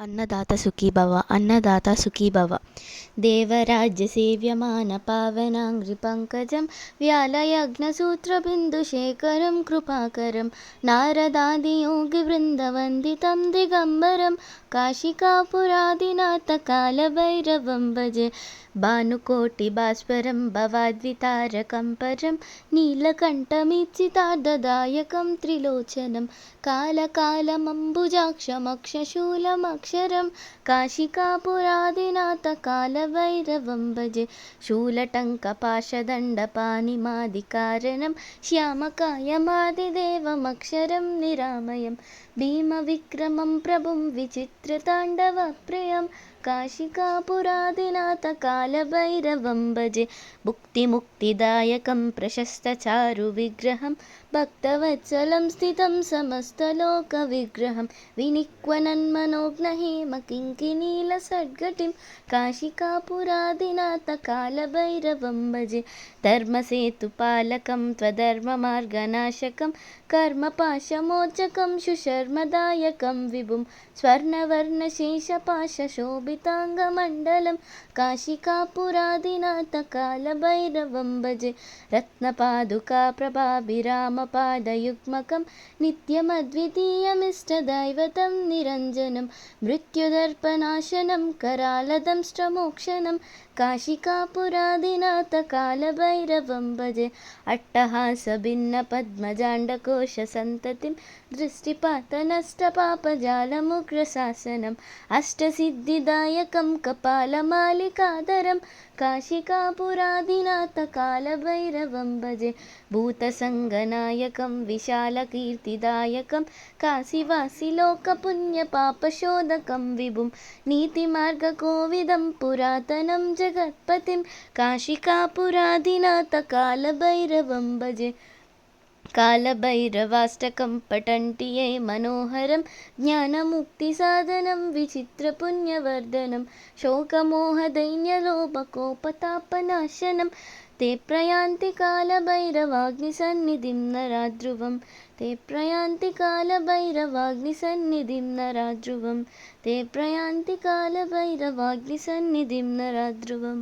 అన్నదాత సుఖీభవ అన్నదాత సుఖీభవ దేవరాజ్య సేవ్యమాన పావనాంగ్రి పంకజం వ్యాలయజ్ఞసూత్రబిందుశేఖరం కృపాకరం నారదాది యోగి బృందవందితం దిగంబరం दिगम्बरं काशिकापुरादिनाथकालभैरवं भजे भानुकोटिभास्वरं भवाद्वितारकं परं नीलकण्ठमीप्सितार्थदायकं त्रिलोचनं कालकालमम्बुजाक्षमक्षशूलमक्षरं काशिकापुरादिनाथकालभैरवं भजे शूलटङ्कपाशदण्डपाणिमादिकारणं श्यामकायमादिदेवमक्षरं निरामयं भीमविक्रमं प्रभुं विचित्रताण्डवप्रियं काशिकापुरादिनाथकालभैरवं भजे। भुक्तिमुक्तिदायकं प्रशस्तचारुविग्रहं भक्तवत्सलं स्थितं समस्तलोकविग्रहं। विनिक्वनन्मनोज्ञहेमकिङ्किणीलसद्गतिं काशिकापुरादिनाथकालभैरवं भजे। धर्मसेतुपालकं त्वधर्ममार्गनाशकं कर्मपाशमोचकं सुशर्मदायकं विभुं स्वर्णवर्णशेषपाशशोभिताङ्गमण्डलं काशिकापुरादिनाथकालभैरवं भजे रत्नपादुकाप्रभाभिरामपादयुग्मकं नित्यमद्वितीयमिष्टदैवतं निरञ्जनं मृत्युदर्पनाशनं करालदंष्ट्रमोक्षणं काशिकापुरादिनाथकालभैरवं भजे अट्टहासभिन्नपद्मजाण्डकोशसन्ततिं दृष्टिपातनष्टपापजालमुग्रशासनम् अष्टसिद्धिदायकं कपालमालिकाधरं काशिकापुरादिनाथकालभैरवं भजे भूतसङ्गनायकं विशालकीर्तिदायकं काशीवासिलोकपुण्यपापशोधकं विभुं नीतिमार्गकोविदं पुरातनं जगत्पतिं काशिकापुरादिनाथकालभैरवं भजे कालभैरवाष्टकं पठन्ति ये मनोहरं ज्ञानमुक्तिसाधनं विचित्रपुण्यवर्धनं शोकमोहदैन्यलोभकोपतापनाशनं ते प्रयान्ति कालभैरवाग्निसन्निधिं नराध्रुवं ते प्रयान्ति कालभैरवाग्निसन्निधिं नराध्रुवं ते प्रयान्ति कालभैरवाग्निसन्निधिं नराध्रुवम्